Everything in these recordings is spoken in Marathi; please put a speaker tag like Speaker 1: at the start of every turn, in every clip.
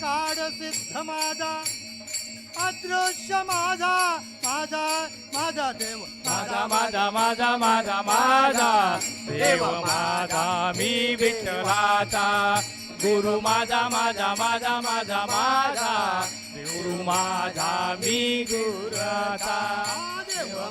Speaker 1: काढ सिद्ध माझा. अदृश्य माझा. माझा माझा देव.
Speaker 2: माझा माझा माझा माझा माझा. देव माझा मी विठ्ठलाचा. गुरु माझा माझा माझा माझा माझा. गुरु माझा मी गुराचा.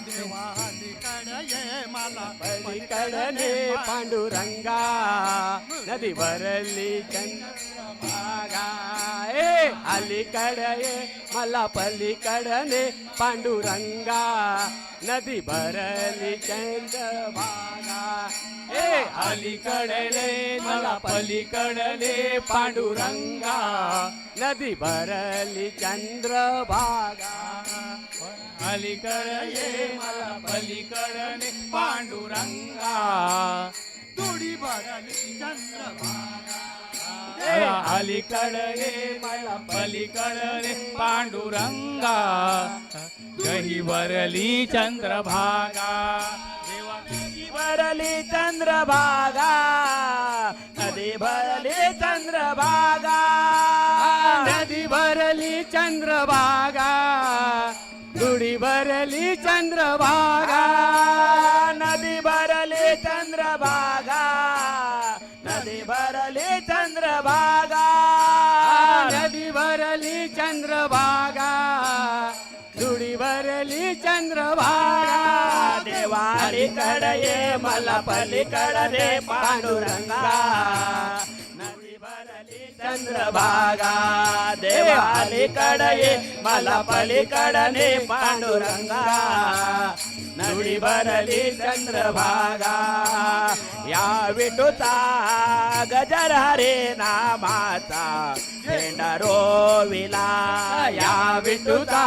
Speaker 1: देवालीकडे ये मला
Speaker 3: पलीकडने पांडुरंगा. नदी भरली चंद्रभागा. ए अलीकडे मला पलीकडने पांडुरंगा. नदी भरली चंद्रभागा. ए
Speaker 2: अलीकडले मला पलीकडले पांडुरंगा.
Speaker 3: नदी भरली चंद्रभागा.
Speaker 2: अलीकडे मला पलीकडले पांडुरंगा.
Speaker 1: तुडी भरली चंद्रभागा.
Speaker 2: मला अलीकडे मला पलीकडले पांडुरंगा. गही भरली चंद्रभागा.
Speaker 3: भरली चंद्रभागा नदी भरली चंद्रभागा नदी भरली चंद्रभागा दुडी भरली चंद्रभागा नदी भरली चंद्रभागा नदी भरली चंद्रभागा नदी भरली चंद्रभागा। देवालीकडे ये मला पलीकडे पांडुरंगा नदी भरली चंद्रभागा देवालीकडे ये बनली नदी चंद्रभागा. या विटूचा गजर हरे नामाचा झेंडा रोविला या विटूचा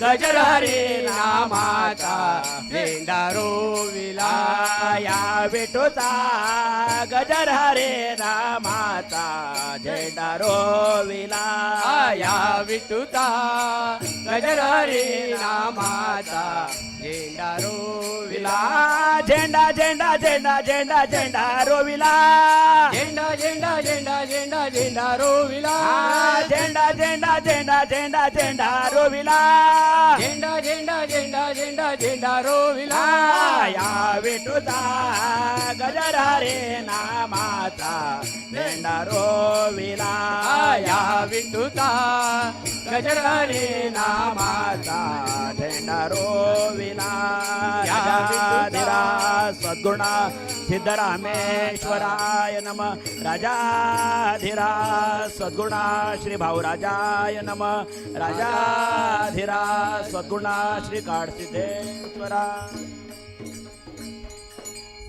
Speaker 3: गजर हरे नामाचा झेंडा रोविला या विटूचा गजर हरे नामाचा झेंडा रोविला या विटूचा गजर हरे नामाचा झेंडा रोविला झेंडा झेंडा झेंडा झेंडा झेंडा रोविला झेंडा झेंडा झेंडा झेंडा झेंडा रोविला झेंडा झेंडा झेंडा झेंडा झेंडा रोविला. झेंडा झेंडा झेंडा झेंडा झेंडा रोविला. या विठूचा गजरा रे नामाचा झेंडा रोविला. या विठूचा गजरा रे नामाचा झेंडा रोविला. राजाधिरा सद्गुणा सिद्धरामेश्वराय नम राजाधिरा सद्गुणा श्री भाऊराजाय नम राजाधिरा सद्गुणा श्री काडसिद्धेश्वरा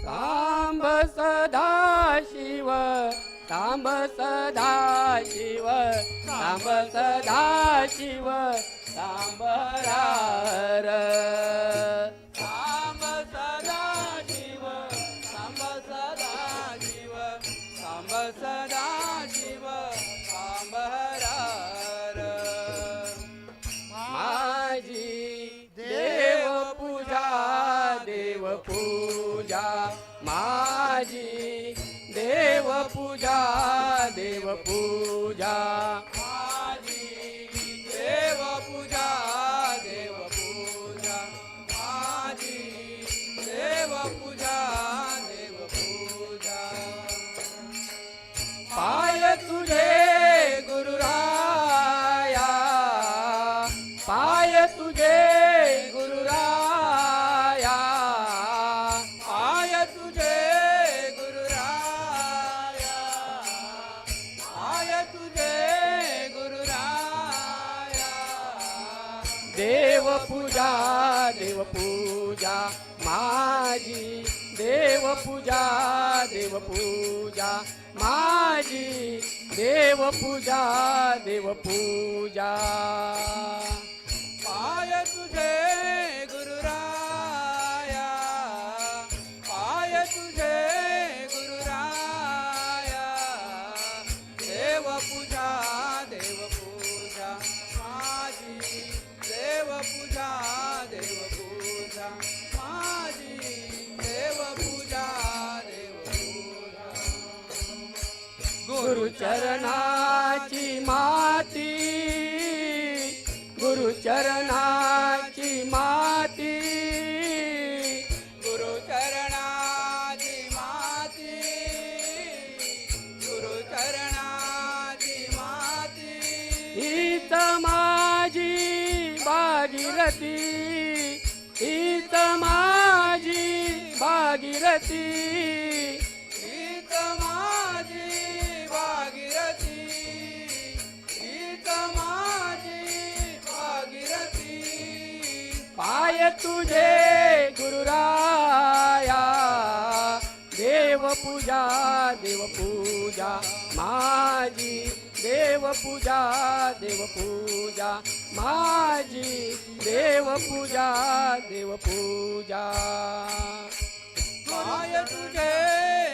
Speaker 3: सांब सदा शिव सांब सदा शिव सांब सदा शिव सांबरार सांब देव पूजा देव पूजा देव पूजा माझी देव पूजा देव पूजा माझी देव पूजा गुरुचरणाची माती गुरुचरणाची माती गुरुचरणाची माती गुरुचरणाची माती. हीच माझी भागीरथी हीच माझी भागीरथी. हीच माझी भागीरथी. हीच माझी भागीरथी. पाय तुझे गुरुराया देवपूजा देवपूजा माझी देवपूजा देवपूजा माझी देवपूजा देवपूजा. माय तुझे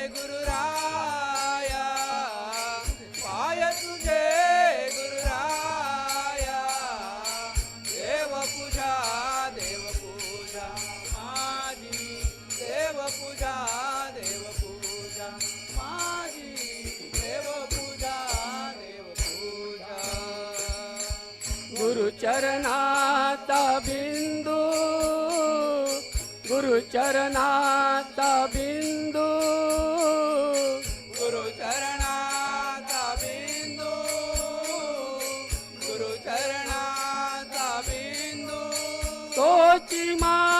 Speaker 3: गुरुचरणाचा बिंदू गुरुचरणाचा बिंदू गुरुचरणाचा बिंदू तोची माझा शिर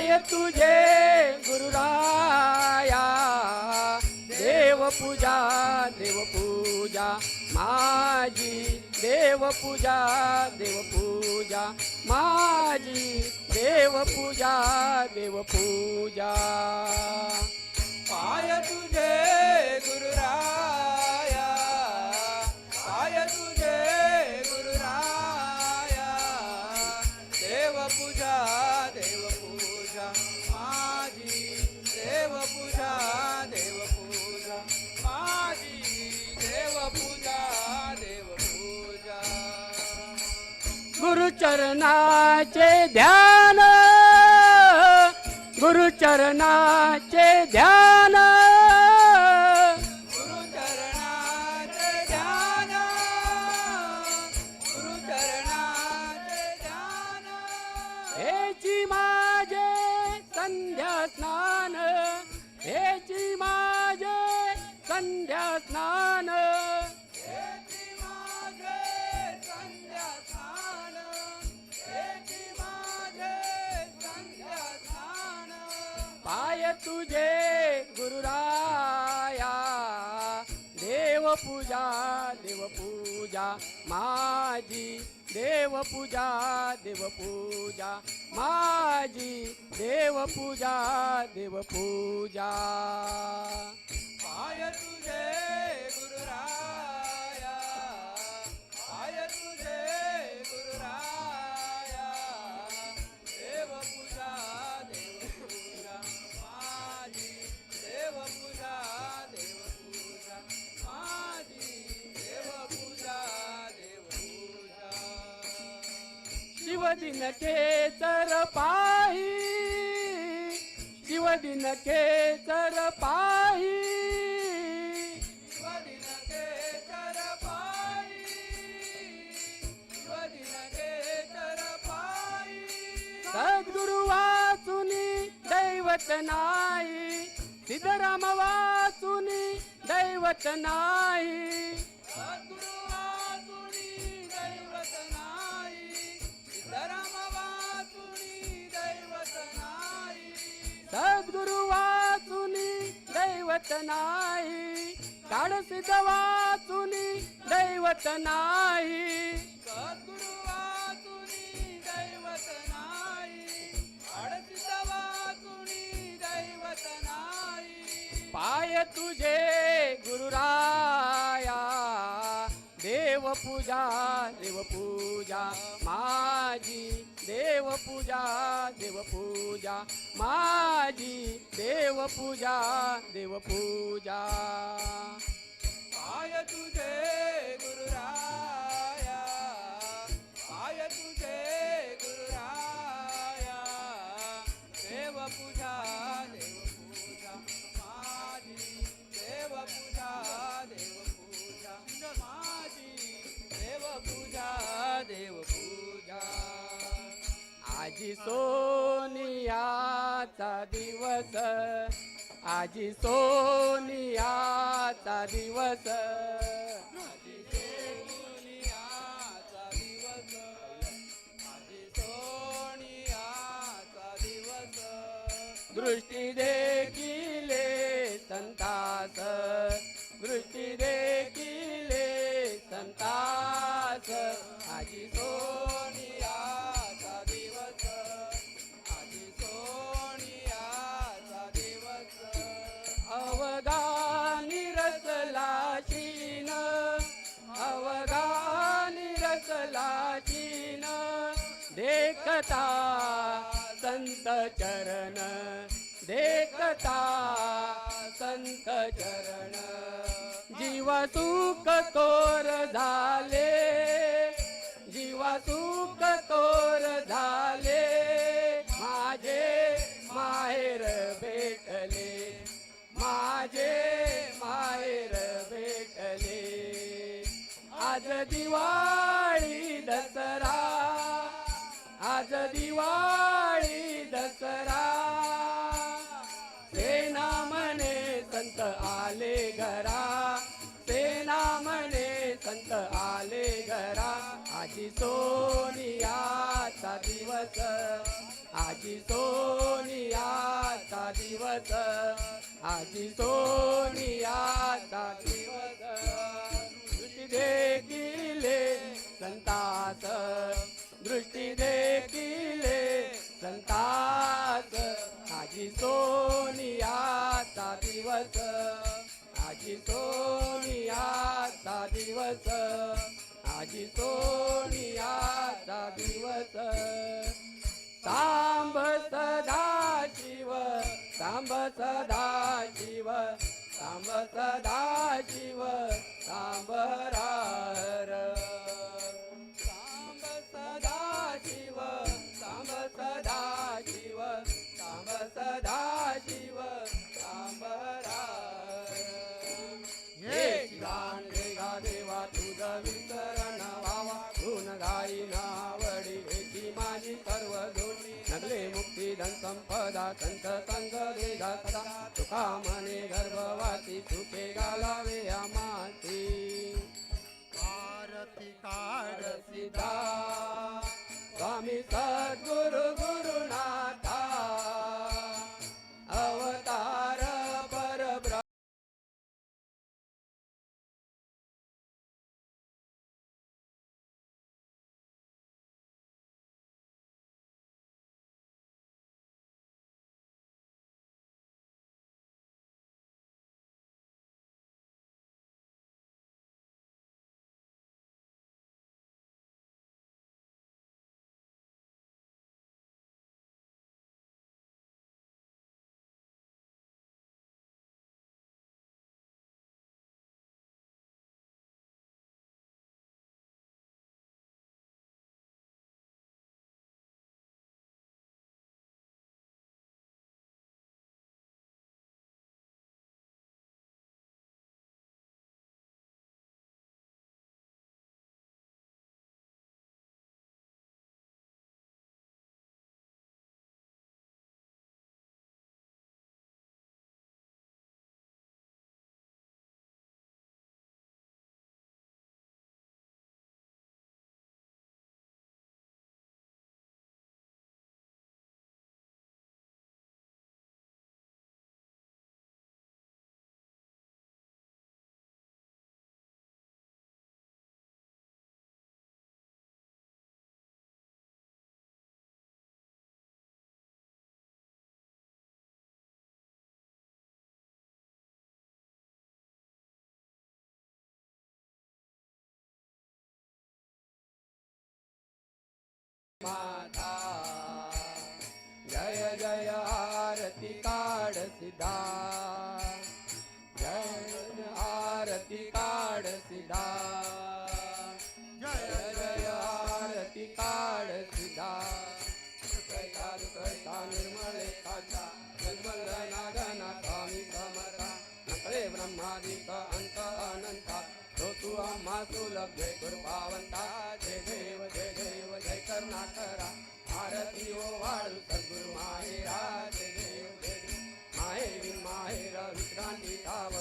Speaker 3: पाय तुझे गुरुराया. देवपूजा देवपूजा. माझी देवपूजा देवपूजा. माझी देवपूजा देवपूजा. पाय तुझे गुरुराया. पाय तुझे गुरुराया. देवपूजा देवपूजा देवपूजा माझी देवपूजा देवपूजा. गुरुचरणाचे ध्यान गुरुचरणाचे ध्यान. गुरुचरणाचे ध्यान गुरुचरणाचे ध्यान. माझे संध्या स्नान हेची माझे संध्या स्नान. पाय तुझे गुरुराया देवपूजा देवपूजा माझी देवपूजा देवपूजा. माझी देवपूजा देवपूजा. पाय तुझे शिवदिन केसर पाही शिवदिन केसर पाही सद्गुरु वाचुनी दैवत नाही सिद्धराम वाचुनी दैवत नाही। दैवत नाही. काळसिद्ध वाचुनी दैवत नाही. सद्गुरु वाचुनी दैवत नाही. दैवत नाही. पाय तुझे गुरुराया देव देवपूजा देवपूजा माझी देवपूजा देवपूजा माझी देवपूजा देवपूजा.
Speaker 4: पाय तुझे गुरुराया पाय तुझे
Speaker 3: आजी सोनियाचा दिवस आजी सोनियाचा दिवस.
Speaker 4: दिवस
Speaker 3: दृष्टी देखिले संतास दृष्टी देखिले संतास. देखता संत चरण। देखता संत चरण। जीव सुख तोर झाले। जीव सुख तोर झाले। माझे माहेर भेटले। माझे माहेर भेटले। आज दिवा आज दिवाळी दसरा. सेना म्हणे संत आले घरा. सेना म्हणे संत आले घरा. आजी सोनियाचा दिवस. आजी सोनियाचा दिवस. आजी सोनियाचा दिवस. दृष्टी देखिले संतास. दृष्टी देखिले संतास. आजी सोनियाचा दिवस. आजी सोनियाचा दिवस. आजी सोनियाचा दिवस. सांब सदा शिव सांब सदा शिव सांब सदा शिव सांबरार सदा शिव. सांबरार हे गाण देगा देवा तुझ विसरण व्हावा. गुण गाई नावडी एकी माझी सर्व नगले मुक्ती संपदा संत संग देगा सदा. तुका म्हणे गर्भवाती सुखे घालावे आमाती
Speaker 1: आरती काढ
Speaker 3: सीता स्वामी सद्गुरु गुरुनाथा माता अम्मा सुलभ जय कृपावंता जय देव जय देव जय कर्णाकरा आरती ओ वाळू सद्गुरु माहेरा जय देव जय देव. माहेरी माहेर विश्रांती ठाव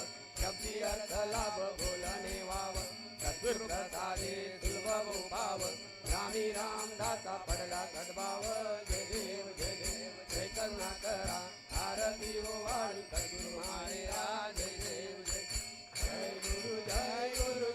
Speaker 3: शब्दी अर्थ लाभ बोलणे वाव सद्गुरु प्रसादे सुलभ भाव रामी राम दाता पडला सद्भाव. जय देव जय देव जय कर्णाकरा आरती ओ वाळू सद्गुरु माहेरा जय देव. Jai Guru